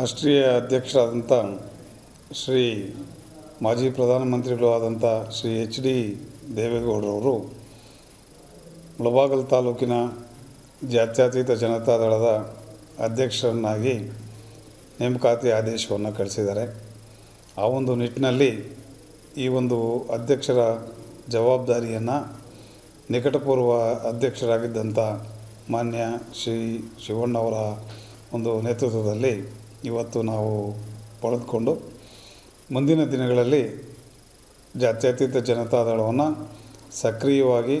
ರಾಷ್ಟ್ರೀಯ ಅಧ್ಯಕ್ಷರಾದಂಥ ಶ್ರೀ ಮಾಜಿ ಪ್ರಧಾನಮಂತ್ರಿಗಳು ಆದಂಥ ಶ್ರೀ ಎಚ್ ಡಿ ದೇವೇಗೌಡರವರು ಮುಳಬಾಗಲ್ ತಾಲೂಕಿನ ಜಾತ್ಯತೀತ ಜನತಾ ದಳದ ಅಧ್ಯಕ್ಷರನ್ನಾಗಿ ನೇಮಕಾತಿ ಆದೇಶವನ್ನು ಕಳಿಸಿದ್ದಾರೆ. ಆ ಒಂದು ನಿಟ್ಟಿನಲ್ಲಿ ಈ ಒಂದು ಅಧ್ಯಕ್ಷರ ಜವಾಬ್ದಾರಿಯನ್ನು ನಿಕಟಪೂರ್ವ ಅಧ್ಯಕ್ಷರಾಗಿದ್ದಂಥ ಮಾನ್ಯ ಶ್ರೀ ಶಿವಣ್ಣವರ ಒಂದು ನೇತೃತ್ವದಲ್ಲಿ ಇವತ್ತು ನಾವು ಪಡೆದುಕೊಂಡು ಮುಂದಿನ ದಿನಗಳಲ್ಲಿ ಜಾತ್ಯತೀತ ಜನತಾದಳವನ್ನು ಸಕ್ರಿಯವಾಗಿ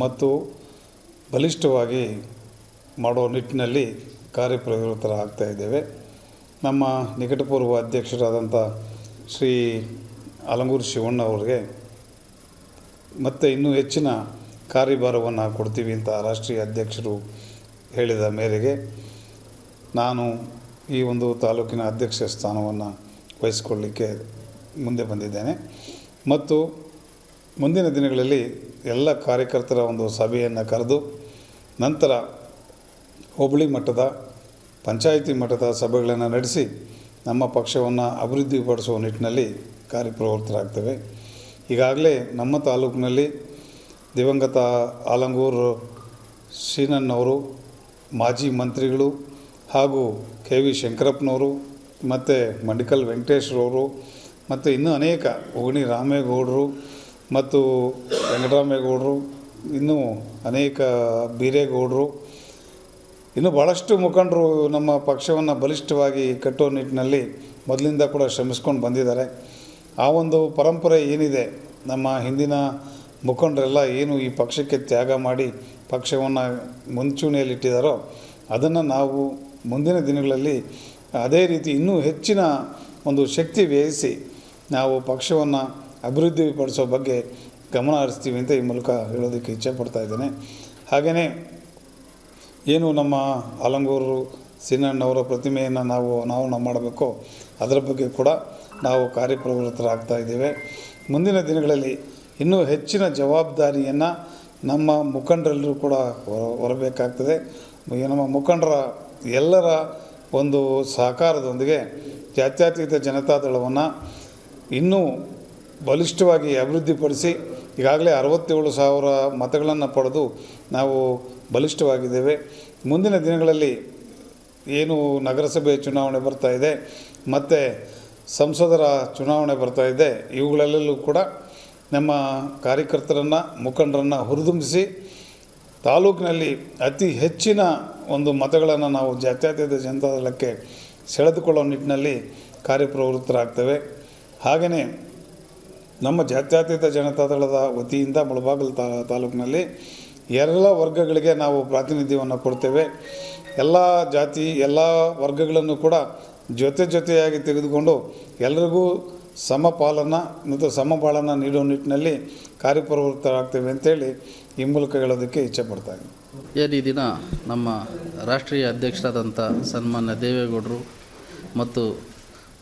ಮತ್ತು ಬಲಿಷ್ಠವಾಗಿ ಮಾಡೋ ನಿಟ್ಟಿನಲ್ಲಿ ಕಾರ್ಯಪ್ರವೃತ್ತರಾಗ್ತಾ ಇದ್ದೇವೆ. ನಮ್ಮ ನಿಕಟಪೂರ್ವ ಅಧ್ಯಕ್ಷರಾದಂಥ ಶ್ರೀ ಅಲಂಗೂರು ಶಿವಣ್ಣ ಅವರಿಗೆ ಮತ್ತು ಇನ್ನೂ ಹೆಚ್ಚಿನ ಕಾರ್ಯಭಾರವನ್ನು ಕೊಡ್ತೀವಿ ಅಂತ ರಾಷ್ಟ್ರೀಯ ಅಧ್ಯಕ್ಷರು ಹೇಳಿದ ಮೇರೆಗೆ ನಾನು ಈ ಒಂದು ತಾಲೂಕಿನ ಅಧ್ಯಕ್ಷ ಸ್ಥಾನವನ್ನು ವಹಿಸಿಕೊಳ್ಳಲಿಕ್ಕೆ ಮುಂದೆ ಬಂದಿದ್ದೇನೆ. ಮತ್ತು ಮುಂದಿನ ದಿನಗಳಲ್ಲಿ ಎಲ್ಲ ಕಾರ್ಯಕರ್ತರ ಒಂದು ಸಭೆಯನ್ನು ಕರೆದು ನಂತರ ಹೋಬಳಿ ಮಟ್ಟದ, ಪಂಚಾಯಿತಿ ಮಟ್ಟದ ಸಭೆಗಳನ್ನು ನಡೆಸಿ ನಮ್ಮ ಪಕ್ಷವನ್ನು ಅಭಿವೃದ್ಧಿಪಡಿಸುವ ನಿಟ್ಟಿನಲ್ಲಿ ಕಾರ್ಯಪ್ರವೃತ್ತರಾಗ್ತೇವೆ. ಈಗಾಗಲೇ ನಮ್ಮ ತಾಲೂಕಿನಲ್ಲಿ ದಿವಂಗತ ಆಲಂಗೂರು ಶ್ರೀನನ್ನವರು ಮಾಜಿ ಮಂತ್ರಿಗಳು ಹಾಗೂ ಕೆ ವಿ ಶಂಕರಪ್ಪನವರು ಮತ್ತು ಮಂಡಿಕಲ್ ವೆಂಕಟೇಶ್ವರವರು ಮತ್ತು ಇನ್ನೂ ಅನೇಕ ಓಣಿ ರಾಮೇಗೌಡರು ಮತ್ತು ವೆಂಕಟರಾಮೇಗೌಡರು, ಇನ್ನೂ ಅನೇಕ ಬೀರೇಗೌಡರು. ಇನ್ನು ಭಾಳಷ್ಟು ಮುಖಂಡರು ನಮ್ಮ ಪಕ್ಷವನ್ನು ಬಲಿಷ್ಠವಾಗಿ ಕಟ್ಟೋ ನಿಟ್ಟಿನಲ್ಲಿ ಮೊದಲಿಂದ ಕೂಡ ಶ್ರಮಿಸ್ಕೊಂಡು ಬಂದಿದ್ದಾರೆ. ಆ ಒಂದು ಪರಂಪರೆ ಏನಿದೆ? ನಮ್ಮ ಹಿಂದಿನ ಮುಖಂಡರೆಲ್ಲ ಏನು ಈ ಪಕ್ಷಕ್ಕೆ ತ್ಯಾಗ ಮಾಡಿ ಪಕ್ಷವನ್ನು ಮುಂಚೂಣಿಯಲ್ಲಿಟ್ಟಿದ್ದಾರೋ ಅದನ್ನು ನಾವು ಮುಂದಿನ ದಿನಗಳಲ್ಲಿ ಅದೇ ರೀತಿ ಇನ್ನೂ ಹೆಚ್ಚಿನ ಒಂದು ಶಕ್ತಿ ವ್ಯಯಿಸಿ ನಾವು ಪಕ್ಷವನ್ನು ಅಭಿವೃದ್ಧಿಪಡಿಸೋ ಬಗ್ಗೆ ಗಮನ ಹರಿಸ್ತೀವಿ ಅಂತ ಈ ಮೂಲಕ ಹೇಳೋದಕ್ಕೆ ಇಚ್ಛೆಪಡ್ತಾ ಇದ್ದೇನೆ. ಹಾಗೆಯೇ ಏನು ನಮ್ಮ ಆಲಂಗೂರು ಸಿನ್ನಣ್ಣವರ ಪ್ರತಿಮೆಯನ್ನು ನಾವು ಅನಾವರಣ ಮಾಡಬೇಕೋ ಅದರ ಬಗ್ಗೆ ಕೂಡ ನಾವು ಕಾರ್ಯಪ್ರವೃತ್ತರಾಗ್ತಾ ಇದ್ದೇವೆ. ಮುಂದಿನ ದಿನಗಳಲ್ಲಿ ಇನ್ನೂ ಹೆಚ್ಚಿನ ಜವಾಬ್ದಾರಿಯನ್ನು ನಮ್ಮ ಮುಖಂಡರೆಲ್ಲರೂ ಕೂಡ ಹೊರ- ಹೊರಬೇಕಾಗ್ತದೆ. ನಮ್ಮ ಮುಖಂಡರ ಎಲ್ಲರ ಒಂದು ಸಹಕಾರದೊಂದಿಗೆ ಜಾತ್ಯತೀತ ಜನತಾದಳವನ್ನು ಇನ್ನೂ ಬಲಿಷ್ಠವಾಗಿ ಅಭಿವೃದ್ಧಿಪಡಿಸಿ ಈಗಾಗಲೇ ಅರವತ್ತೇಳು ಸಾವಿರ ಮತಗಳನ್ನು ಪಡೆದು ನಾವು ಬಲಿಷ್ಠವಾಗಿದ್ದೇವೆ. ಮುಂದಿನ ದಿನಗಳಲ್ಲಿ ಏನು ನಗರಸಭೆ ಚುನಾವಣೆ ಬರ್ತಾ ಇದೆ, ಮತ್ತು ಸಂಸದರ ಚುನಾವಣೆ ಬರ್ತಾ ಇದೆ, ಇವುಗಳಲ್ಲೆಲ್ಲೂ ಕೂಡ ನಮ್ಮ ಕಾರ್ಯಕರ್ತರನ್ನು, ಮುಖಂಡರನ್ನು ಹುರಿದುಂಬಿಸಿ ತಾಲೂಕಿನಲ್ಲಿ ಅತಿ ಹೆಚ್ಚಿನ ಒಂದು ಮತಗಳನ್ನು ನಾವು ಜಾತ್ಯತೀತ ಜನತಾದಳಕ್ಕೆ ಸೆಳೆದುಕೊಳ್ಳೋ ನಿಟ್ಟಿನಲ್ಲಿ ಕಾರ್ಯಪ್ರವೃತ್ತರಾಗ್ತೇವೆ. ಹಾಗೆಯೇ ನಮ್ಮ ಜಾತ್ಯತೀತ ಜನತಾದಳದ ವತಿಯಿಂದ ಮುಳಬಾಗಿಲು ತಾಲೂಕಿನಲ್ಲಿ ಎಲ್ಲ ವರ್ಗಗಳಿಗೆ ನಾವು ಪ್ರಾತಿನಿಧ್ಯವನ್ನು ಕೊಡ್ತೇವೆ. ಎಲ್ಲ ಜಾತಿ, ಎಲ್ಲ ವರ್ಗಗಳನ್ನು ಕೂಡ ಜೊತೆ ಜೊತೆಯಾಗಿ ತೆಗೆದುಕೊಂಡು ಎಲ್ರಿಗೂ ಸಮಪಾಲನ ಮತ್ತು ಸಮಬಾಳನ್ನು ನೀಡುವ ನಿಟ್ಟಿನಲ್ಲಿ ಕಾರ್ಯಪ್ರವೃತ್ತರಾಗ್ತೇವೆ ಅಂತೇಳಿ ಈ ಮೂಲಕ ಹೇಳೋದಕ್ಕೆ ಇಚ್ಛೆಪಡ್ತಾ ಇದ್ದೀನಿ. ಏನು ಈ ದಿನ ನಮ್ಮ ರಾಷ್ಟ್ರೀಯ ಅಧ್ಯಕ್ಷರಾದಂಥ ಸನ್ಮಾನ್ಯ ದೇವೇಗೌಡರು ಮತ್ತು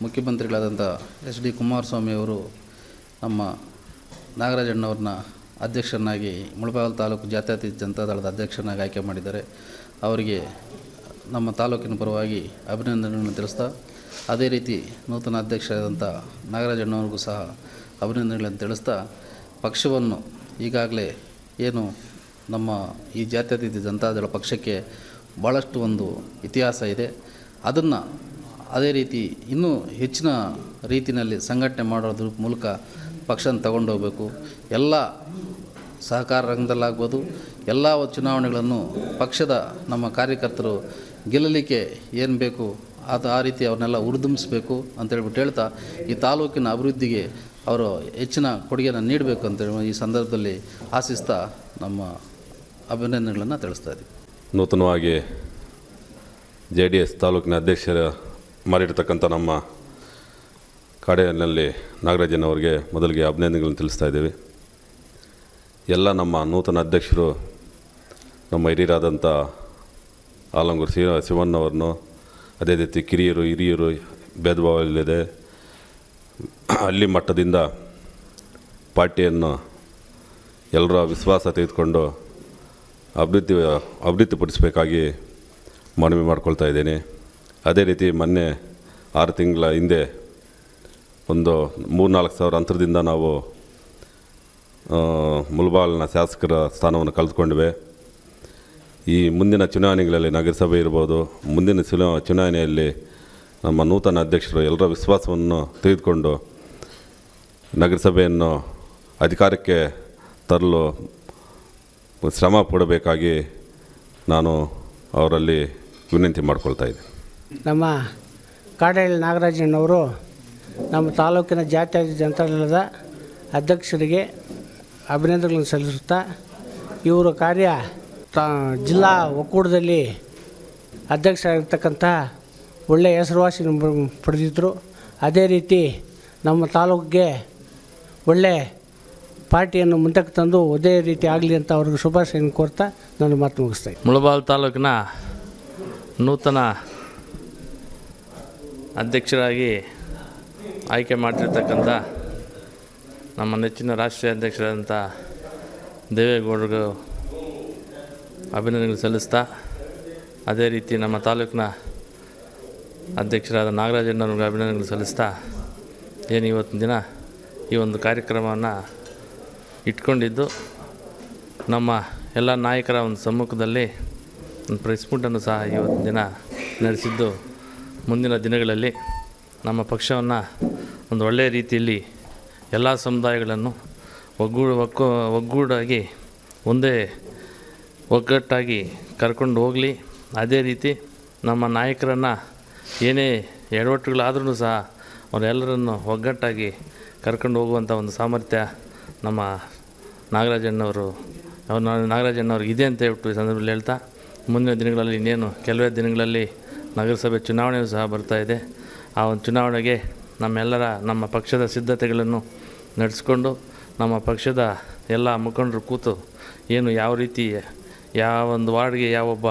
ಮುಖ್ಯಮಂತ್ರಿಗಳಾದಂಥ ಎಚ್ ಡಿ ಕುಮಾರಸ್ವಾಮಿ ಅವರು ನಮ್ಮ ನಾಗರಾಜಣ್ಣವ್ರನ್ನ ಅಧ್ಯಕ್ಷರನ್ನಾಗಿ ಮುಳಬಾಗಿಲು ತಾಲೂಕು ಜಾತ್ಯತೀತ ಜನತಾದಳದ ಅಧ್ಯಕ್ಷರನ್ನಾಗಿ ಆಯ್ಕೆ ಮಾಡಿದ್ದಾರೆ. ಅವರಿಗೆ ನಮ್ಮ ತಾಲೂಕಿನ ಪರವಾಗಿ ಅಭಿನಂದನೆಗಳನ್ನು ತಿಳಿಸ್ತಾ, ಅದೇ ರೀತಿ ನೂತನ ಅಧ್ಯಕ್ಷರಾದಂಥ ನಾಗರಾಜಣ್ಣವ್ರಿಗೂ ಸಹ ಅಭಿನಂದನೆಗಳನ್ನು ತಿಳಿಸ್ತಾ, ಪಕ್ಷವನ್ನು ಈಗಾಗಲೇ ಏನು ನಮ್ಮ ಈ ಜಾತ್ಯತೀತ ಜನತಾದಳ ಪಕ್ಷಕ್ಕೆ ಭಾಳಷ್ಟು ಒಂದು ಇತಿಹಾಸ ಇದೆ. ಅದನ್ನು ಅದೇ ರೀತಿ ಇನ್ನೂ ಹೆಚ್ಚಿನ ರೀತಿಯಲ್ಲಿ ಸಂಘಟನೆ ಮಾಡೋದ್ರ ಮೂಲಕ ಪಕ್ಷನ ತಗೊಂಡೋಗ್ಬೇಕು ಎಲ್ಲ ಸಹಕಾರ ರಂಗದಲ್ಲಾಗ್ಬೋದು. ಎಲ್ಲ ಚುನಾವಣೆಗಳನ್ನು ಪಕ್ಷದ ನಮ್ಮ ಕಾರ್ಯಕರ್ತರು ಗೆಲ್ಲಲಿಕ್ಕೆ ಏನು ಬೇಕು ಅದು ಆ ರೀತಿ ಅವ್ರನ್ನೆಲ್ಲ ಅಂತ ಅಂತೇಳ್ಬಿಟ್ಟು ಹೇಳ್ತಾ ಈ ತಾಲೂಕಿನ ಅಭಿವೃದ್ಧಿಗೆ ಅವರು ಹೆಚ್ಚಿನ ಕೊಡುಗೆಯನ್ನು ನೀಡಬೇಕು ಅಂತೇಳಿ ಈ ಸಂದರ್ಭದಲ್ಲಿ ಆಶಿಸ್ತಾ ನಮ್ಮ ಅಭಿನಂದನೆಗಳನ್ನು ತಿಳಿಸ್ತಾ ಇದ್ದೀವಿ. ನೂತನವಾಗಿ ಜೆ ಡಿ ಎಸ್ ತಾಲೂಕಿನ ಅಧ್ಯಕ್ಷರ ಮಾಡಿರ್ತಕ್ಕಂಥ ನಮ್ಮ ಕಡೆಯಲ್ಲಿ ನಾಗರಾಜನ್ ಅವರಿಗೆ ಮೊದಲಿಗೆ ಅಭಿನಂದನೆಗಳನ್ನು ತಿಳಿಸ್ತಾ ಇದ್ದೀವಿ. ಎಲ್ಲ ನಮ್ಮ ನೂತನ ಅಧ್ಯಕ್ಷರು, ನಮ್ಮ ಹಿರಿಯರಾದಂಥ ಆಲಂಗೂರು ಶಿವ ಶಿವಣ್ಣವ್ರನ್ನು, ಅದೇ ರೀತಿ ಕಿರಿಯರು, ಹಿರಿಯರು, ಭೇದ ಭಾವ ಇಲ್ಲದೆ ಅಲ್ಲಿ ಮಟ್ಟದಿಂದ ಪಾರ್ಟಿಯನ್ನು ಎಲ್ಲರ ವಿಶ್ವಾಸ ತೆಗೆದುಕೊಂಡು ಅಭಿವೃದ್ಧಿ, ಅಭಿವೃದ್ಧಿಪಡಿಸಬೇಕಾಗಿ ಮನವಿ ಮಾಡ್ಕೊಳ್ತಾ ಇದ್ದೇನೆ. ಅದೇ ರೀತಿ ಮೊನ್ನೆ ಆರು ತಿಂಗಳ ಹಿಂದೆ ಒಂದು ಮೂರ್ನಾಲ್ಕು ಸಾವಿರ ಅಂತರದಿಂದ ನಾವು ಮುಲ್ಬಾಲ್ನ ಶಾಸಕರ ಸ್ಥಾನವನ್ನು ಕಳೆದುಕೊಂಡಿವೆ. ಈ ಮುಂದಿನ ಚುನಾವಣೆಗಳಲ್ಲಿ ನಗರಸಭೆ ಇರ್ಬೋದು, ಮುಂದಿನ ಚುನಾ, ಚುನಾವಣೆಯಲ್ಲಿ ನಮ್ಮ ನೂತನ ಅಧ್ಯಕ್ಷರು ಎಲ್ಲರ ವಿಶ್ವಾಸವನ್ನು ತೆಗೆದುಕೊಂಡು ನಗರಸಭೆಯನ್ನು ಅಧಿಕಾರಕ್ಕೆ ತರಲು ಶ್ರಮ ಪಡಬೇಕಾಗಿ ನಾನು ಅವರಲ್ಲಿ ವಿನಂತಿ ಮಾಡ್ಕೊಳ್ತಾ ಇದ್ದೀನಿ. ನಮ್ಮ ಕಾಡಳ್ಳಿ ನಾಗರಾಜಣ್ಣವರು ನಮ್ಮ ತಾಲೂಕಿನ ಜಾತ್ಯತೀತ ಜನತಾದಳದ ಅಧ್ಯಕ್ಷರಿಗೆ ಅಭಿನಂದನೆಗಳನ್ನು ಸಲ್ಲಿಸುತ್ತಾ ಇವರ ಕಾರ್ಯ ತಾ ಜಿಲ್ಲಾ ಒಕ್ಕೂಟದಲ್ಲಿ ಅಧ್ಯಕ್ಷರಾಗಿರ್ತಕ್ಕಂಥ ಒಳ್ಳೆಯ ಹೆಸರುವಾಸಿ ಪಡೆದಿದ್ದರು ಅದೇ ರೀತಿ ನಮ್ಮ ತಾಲೂಕಿಗೆ ಒಳ್ಳೆ ಪಾರ್ಟಿಯನ್ನು ಮುಂದಕ್ಕೆ ತಂದು ಅದೇ ರೀತಿ ಆಗಲಿ ಅಂತ ಅವ್ರಿಗೆ ಶುಭಾಶಯನ ಕೋರ್ತಾ ನಾನು ಮಾತು ಮುಗಿಸ್ತಾ. ಮುಳಬಾಲ್ ತಾಲೂಕಿನ ನೂತನ ಅಧ್ಯಕ್ಷರಾಗಿ ಆಯ್ಕೆ ಮಾಡಿರ್ತಕ್ಕಂಥ ನಮ್ಮ ನೆಚ್ಚಿನ ರಾಷ್ಟ್ರೀಯ ಅಧ್ಯಕ್ಷರಾದಂಥ ದೇವೇಗೌಡರಿಗೂ ಅಭಿನಂದನೆಗಳು ಸಲ್ಲಿಸ್ತಾ, ಅದೇ ರೀತಿ ನಮ್ಮ ತಾಲೂಕಿನ ಅಧ್ಯಕ್ಷರಾದ ನಾಗರಾಜಣ್ಣವ್ರಿಗೆ ಅಭಿನಂದನೆಗಳು ಸಲ್ಲಿಸ್ತಾ, ಏನು ಇವತ್ತಿನ ದಿನ ಈ ಒಂದು ಕಾರ್ಯಕ್ರಮವನ್ನು ಇಟ್ಕೊಂಡಿದ್ದು ನಮ್ಮ ಎಲ್ಲ ನಾಯಕರ ಒಂದು ಸಮ್ಮುಖದಲ್ಲಿ ಒಂದು ಪ್ರೆಸ್ ಮೀಟನ್ನು ಸಹ ಇವತ್ತು ದಿನ ನಡೆಸಿದ್ದು ಮುಂದಿನ ದಿನಗಳಲ್ಲಿ ನಮ್ಮ ಪಕ್ಷವನ್ನು ಒಂದು ಒಳ್ಳೆಯ ರೀತಿಯಲ್ಲಿ ಎಲ್ಲ ಸಮುದಾಯಗಳನ್ನು ಒಗ್ಗೂಡು ಒಗ್ಗೂಡಾಗಿ ಒಂದೇ ಒಗ್ಗಟ್ಟಾಗಿ ಕರ್ಕೊಂಡು ಹೋಗಲಿ. ಅದೇ ರೀತಿ ನಮ್ಮ ನಾಯಕರನ್ನು ಏನೇ ಎಡವಟ್ಟುಗಳಾದ್ರೂ ಸಹ ಅವರೆಲ್ಲರನ್ನು ಒಗ್ಗಟ್ಟಾಗಿ ಕರ್ಕೊಂಡು ಹೋಗುವಂಥ ಒಂದು ಸಾಮರ್ಥ್ಯ ನಮ್ಮ ನಾಗರಾಜಣ್ಣವರು ನಾಗರಾಜಣ್ಣವ್ರಿಗೆ ಇದೆ ಅಂತ ಹೇಳ್ಬಿಟ್ಟು ಈ ಸಂದರ್ಭದಲ್ಲಿ ಹೇಳ್ತಾ, ಮುಂದಿನ ದಿನಗಳಲ್ಲಿ ಇನ್ನೇನು, ಕೆಲವೇ ದಿನಗಳಲ್ಲಿ ನಗರಸಭೆ ಚುನಾವಣೆಯೂ ಸಹ ಬರ್ತಾ ಇದೆ. ಆ ಒಂದು ಚುನಾವಣೆಗೆ ನಮ್ಮೆಲ್ಲರ, ನಮ್ಮ ಪಕ್ಷದ ಸಿದ್ಧತೆಗಳನ್ನು ನಡೆಸ್ಕೊಂಡು, ನಮ್ಮ ಪಕ್ಷದ ಎಲ್ಲ ಮುಖಂಡರು ಕೂತು ಏನು ಯಾವ ರೀತಿ, ಯಾವ ಒಂದು ವಾರ್ಡ್ಗೆ ಯಾವೊಬ್ಬ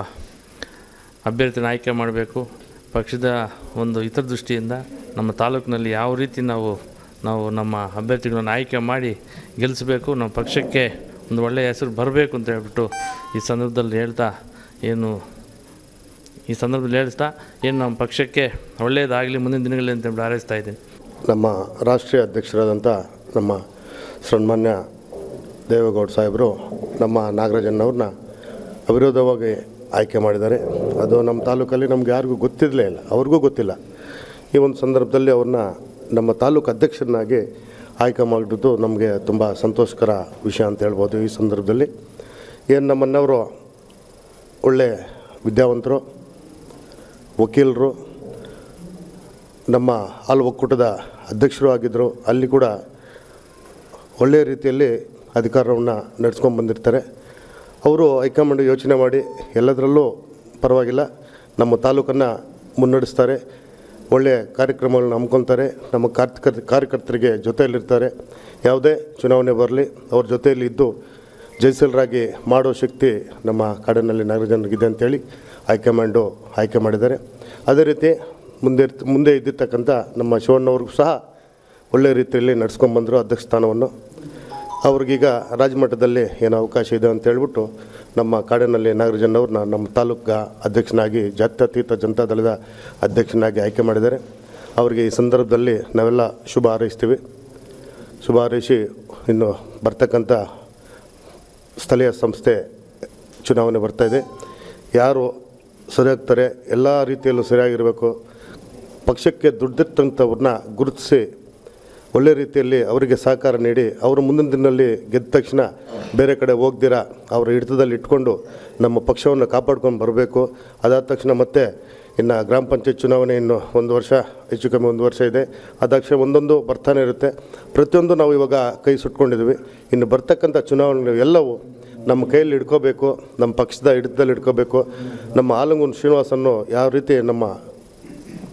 ಅಭ್ಯರ್ಥಿನ ಆಯ್ಕೆ ಮಾಡಬೇಕು, ಪಕ್ಷದ ಒಂದು ಇತರ ದೃಷ್ಟಿಯಿಂದ ನಮ್ಮ ತಾಲೂಕಿನಲ್ಲಿ ಯಾವ ರೀತಿ ನಾವು ನಾವು ನಮ್ಮ ಅಭ್ಯರ್ಥಿಗಳನ್ನು ಆಯ್ಕೆ ಮಾಡಿ ಗೆಲ್ಲಿಸಬೇಕು, ನಮ್ಮ ಪಕ್ಷಕ್ಕೆ ಒಂದು ಒಳ್ಳೆಯ ಹೆಸರು ಬರಬೇಕು ಅಂತ ಹೇಳ್ಬಿಟ್ಟು ಈ ಸಂದರ್ಭದಲ್ಲಿ ಹೇಳ್ತಾ ಏನು, ಈ ಸಂದರ್ಭದಲ್ಲಿ ಹೇಳ್ತಾ ಏನು ನಮ್ಮ ಪಕ್ಷಕ್ಕೆ ಒಳ್ಳೆಯದಾಗಲಿ ಮುಂದಿನ ದಿನಗಳಲ್ಲಿ ಅಂತ ಹೇಳ್ಬಿಟ್ಟು ಹಾರೈಸ್ತಾ ಇದ್ದೀನಿ. ನಮ್ಮ ರಾಷ್ಟ್ರೀಯ ಅಧ್ಯಕ್ಷರಾದಂಥ ನಮ್ಮ ಸನ್ಮಾನ್ಯ ದೇವೇಗೌಡ ಸಾಹೇಬರು ನಮ್ಮ ನಾಗರಾಜನವ್ರನ್ನ ಅವಿರೋಧವಾಗಿ ಆಯ್ಕೆ ಮಾಡಿದ್ದಾರೆ. ಅದು ನಮ್ಮ ತಾಲೂಕಲ್ಲಿ ನಮ್ಗೆ ಯಾರಿಗೂ ಗೊತ್ತಿರಲೇ ಇಲ್ಲ, ಅವ್ರಿಗೂ ಗೊತ್ತಿಲ್ಲ. ಈ ಒಂದು ಸಂದರ್ಭದಲ್ಲಿ ಅವ್ರನ್ನ ನಮ್ಮ ತಾಲೂಕು ಅಧ್ಯಕ್ಷರನ್ನಾಗಿ ಆಯ್ಕೆ ಮಾಡಿದ್ದು ನಮಗೆ ತುಂಬ ಸಂತೋಷಕರ ವಿಷಯ ಅಂತ ಹೇಳ್ಬೋದು ಈ ಸಂದರ್ಭದಲ್ಲಿ. ಏನು ನಮ್ಮನ್ನವರು ಒಳ್ಳೆ ವಿದ್ಯಾವಂತರು, ವಕೀಲರು, ನಮ್ಮ ಹಾಲು ಒಕ್ಕೂಟದ ಅಧ್ಯಕ್ಷರು ಆಗಿದ್ದರು ಅಲ್ಲಿ ಕೂಡ ಒಳ್ಳೆಯ ರೀತಿಯಲ್ಲಿ ಅಧಿಕಾರವನ್ನು ನಡೆಸ್ಕೊಂಡು ಬಂದಿರ್ತಾರೆ. ಅವರು ಹೈಕಮಾಂಡ್ ಯೋಚನೆ ಮಾಡಿ ಎಲ್ಲದರಲ್ಲೂ ಪರವಾಗಿಲ್ಲ. ನಮ್ಮ ತಾಲೂಕನ್ನು ಮುನ್ನಡೆಸ್ತಾರೆ. ಒಳ್ಳೆಯ ಕಾರ್ಯಕ್ರಮಗಳನ್ನ ಹಮ್ಮಿಕೊಳ್ತಾರೆ. ನಮ್ಮ ಕಾರ್ತಿಕ, ಕಾರ್ಯಕರ್ತರಿಗೆ ಜೊತೆಯಲ್ಲಿರ್ತಾರೆ. ಯಾವುದೇ ಚುನಾವಣೆ ಬರಲಿ, ಅವ್ರ ಜೊತೆಯಲ್ಲಿ ಇದ್ದು ಮಾಡೋ ಶಕ್ತಿ ನಮ್ಮ ಕಾಡಿನಲ್ಲಿ ನಾಗರಿಕರಿಗಿದೆ ಅಂತೇಳಿ ಹೈಕಮಾಂಡು ಆಯ್ಕೆ ಮಾಡಿದ್ದಾರೆ. ಅದೇ ರೀತಿ ಮುಂದೆ ಮುಂದೆ ಇದ್ದಿರ್ತಕ್ಕಂಥ ನಮ್ಮ ಶಿವಣ್ಣವ್ರಿಗೂ ಸಹ ಒಳ್ಳೆಯ ರೀತಿಯಲ್ಲಿ ನಡೆಸ್ಕೊಂಡ್ಬಂದರು ಅಧ್ಯಕ್ಷ ಸ್ಥಾನವನ್ನು. ಅವ್ರಿಗೀಗ ರಾಜಮಟ್ಟದಲ್ಲಿ ಏನೋ ಅವಕಾಶ ಇದೆ ಅಂತ ಹೇಳ್ಬಿಟ್ಟು ನಮ್ಮ ಕಾಡಿನಲ್ಲಿ ನಾಗರಾಜಣ್ಣವ್ರನ್ನ ನಮ್ಮ ತಾಲೂಕು ಅಧ್ಯಕ್ಷನಾಗಿ ಜಾತ್ಯತೀತ ಜನತಾದಳದ ಅಧ್ಯಕ್ಷನಾಗಿ ಆಯ್ಕೆ ಮಾಡಿದ್ದಾರೆ. ಅವರಿಗೆ ಈ ಸಂದರ್ಭದಲ್ಲಿ ನಾವೆಲ್ಲ ಶುಭ ಹಾರೈಸ್ತೀವಿ. ಶುಭ ಹಾರೈಸಿ ಇನ್ನು ಬರ್ತಕ್ಕಂಥ ಸ್ಥಳೀಯ ಸಂಸ್ಥೆ ಚುನಾವಣೆ ಬರ್ತಾ ಇದೆ. ಯಾರು ಸರಿಯಾಗ್ತಾರೆ, ಎಲ್ಲ ರೀತಿಯಲ್ಲೂ ಸರಿಯಾಗಿರಬೇಕು. ಪಕ್ಷಕ್ಕೆ ದುಡ್ಡಿರ್ತಂಥವ್ರನ್ನ ಗುರುತಿಸಿ ಒಳ್ಳೆ ರೀತಿಯಲ್ಲಿ ಅವರಿಗೆ ಸಹಕಾರ ನೀಡಿ ಅವರು ಮುಂದಿನ ದಿನದಲ್ಲಿ ಗೆದ್ದ ತಕ್ಷಣ ಬೇರೆ ಕಡೆ ಹೋಗ್ದಿರ ಅವರ ಹಿಡಿತದಲ್ಲಿ ಇಟ್ಕೊಂಡು ನಮ್ಮ ಪಕ್ಷವನ್ನು ಕಾಪಾಡ್ಕೊಂಡು ಬರಬೇಕು. ಅದಾದ ತಕ್ಷಣ ಮತ್ತೆ ಇನ್ನು ಗ್ರಾಮ ಪಂಚಾಯತ್ ಚುನಾವಣೆ ಇನ್ನು ಒಂದು ವರ್ಷ, ಹೆಚ್ಚು ಕಮ್ಮಿ ಒಂದು ವರ್ಷ ಇದೆ. ಅದಕ್ಷಣ ಒಂದೊಂದು ಬರ್ತಾನೆ ಇರುತ್ತೆ. ಪ್ರತಿಯೊಂದು ನಾವು ಇವಾಗ ಕೈ ಸುಟ್ಕೊಂಡಿದ್ವಿ ಇನ್ನು ಬರ್ತಕ್ಕಂಥ ಚುನಾವಣೆಗಳು ಎಲ್ಲವೂ ನಮ್ಮ ಕೈಯಲ್ಲಿ ಇಟ್ಕೋಬೇಕು ನಮ್ಮ ಪಕ್ಷದ ಹಿಡಿತದಲ್ಲಿ ಇಟ್ಕೋಬೇಕು ನಮ್ಮ ಆಲಂಗೂರು ಶ್ರೀನಿವಾಸನ್ನು ಯಾವ ರೀತಿ ನಮ್ಮ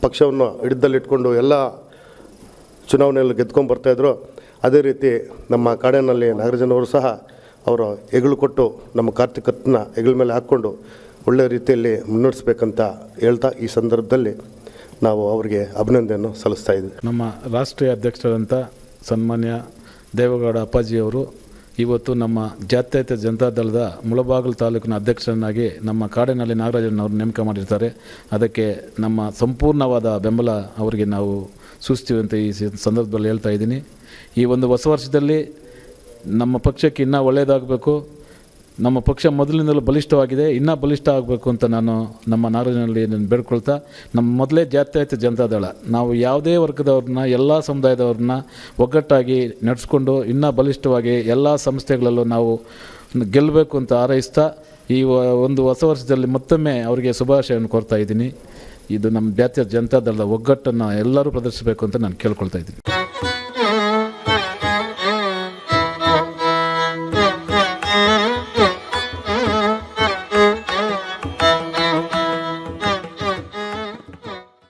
ಪಕ್ಷವನ್ನು ಹಿಡಿತದಲ್ಲಿಟ್ಕೊಂಡು ಎಲ್ಲ ಚುನಾವಣೆಯಲ್ಲಿ ಗೆದ್ಕೊಂಡು ಬರ್ತಾಯಿದ್ರು ಅದೇ ರೀತಿ ನಮ್ಮ ಕಾಡಿನಲ್ಲಿ ನಾಗರಾಜನವರು ಸಹ ಅವರು ಹೆಗಲು ಕೊಟ್ಟು ನಮ್ಮ ಕಾರ್ತಿಕತ್ನ ಹೆಗಲ ಮೇಲೆ ಹಾಕ್ಕೊಂಡು ಒಳ್ಳೆಯ ರೀತಿಯಲ್ಲಿ ಮುನ್ನಡೆಸ್ಬೇಕಂತ ಹೇಳ್ತಾ ಈ ಸಂದರ್ಭದಲ್ಲಿ ನಾವು ಅವರಿಗೆ ಅಭಿನಂದನೆಯನ್ನು ಸಲ್ಲಿಸ್ತಾ ಇದ್ದೀವಿ ನಮ್ಮ ರಾಷ್ಟ್ರೀಯ ಅಧ್ಯಕ್ಷರಾದಂಥ ಸನ್ಮಾನ್ಯ ದೇವೇಗೌಡ ಅಪ್ಪಾಜಿಯವರು ಇವತ್ತು ನಮ್ಮ ಜಾತ್ಯತೀತ ಜನತಾದಳದ ಮುಳಬಾಗಲು ತಾಲೂಕಿನ ಅಧ್ಯಕ್ಷರನ್ನಾಗಿ ನಮ್ಮ ಕಾಡಿನಲ್ಲಿ ನಾಗರಾಜನವರು ನೇಮಕ ಮಾಡಿರ್ತಾರೆ. ಅದಕ್ಕೆ ನಮ್ಮ ಸಂಪೂರ್ಣವಾದ ಬೆಂಬಲ ಅವರಿಗೆ ನಾವು ಸೂಚಿಸ್ತೀವಿ ಅಂತ ಈ ಸಂದರ್ಭದಲ್ಲಿ ಹೇಳ್ತಾ ಇದ್ದೀನಿ. ಈ ಒಂದು ಹೊಸ ವರ್ಷದಲ್ಲಿ ನಮ್ಮ ಪಕ್ಷಕ್ಕೆ ಇನ್ನೂ ಒಳ್ಳೆಯದಾಗಬೇಕು ನಮ್ಮ ಪಕ್ಷ ಮೊದಲಿನಿಂದಲೂ ಬಲಿಷ್ಠವಾಗಿದೆ, ಇನ್ನೂ ಬಲಿಷ್ಠ ಆಗಬೇಕು ಅಂತ ನಾನು ನಮ್ಮ ನಾರಿನಲ್ಲಿ ನಾನು ಬೇಡ್ಕೊಳ್ತಾ, ನಮ್ಮ ಮೊದಲೇ ಜಾತ್ಯತೀತ ಜನತಾದಳ. ನಾವು ಯಾವುದೇ ವರ್ಗದವ್ರನ್ನ, ಎಲ್ಲ ಸಮುದಾಯದವ್ರನ್ನ ಒಗ್ಗಟ್ಟಾಗಿ ನಡೆಸ್ಕೊಂಡು ಇನ್ನೂ ಬಲಿಷ್ಠವಾಗಿ ಎಲ್ಲ ಸಂಸ್ಥೆಗಳಲ್ಲೂ ನಾವು ಗೆಲ್ಲಬೇಕು ಅಂತ ಹಾರೈಸ್ತಾ, ಈ ಒಂದು ಹೊಸ ವರ್ಷದಲ್ಲಿ ಮತ್ತೊಮ್ಮೆ ಅವರಿಗೆ ಶುಭಾಶಯವನ್ನು ಕೋರ್ತಾ ಇದ್ದೀನಿ. ಇದು ನಮ್ಮ ಜಾತಿಯ ಜನತಾದಳದ ಒಗ್ಗಟ್ಟನ್ನು ಎಲ್ಲರೂ ಪ್ರದರ್ಶಿಸಬೇಕು ಅಂತ ನಾನು ಕೇಳ್ಕೊಳ್ತಾ ಇದ್ದೀನಿ.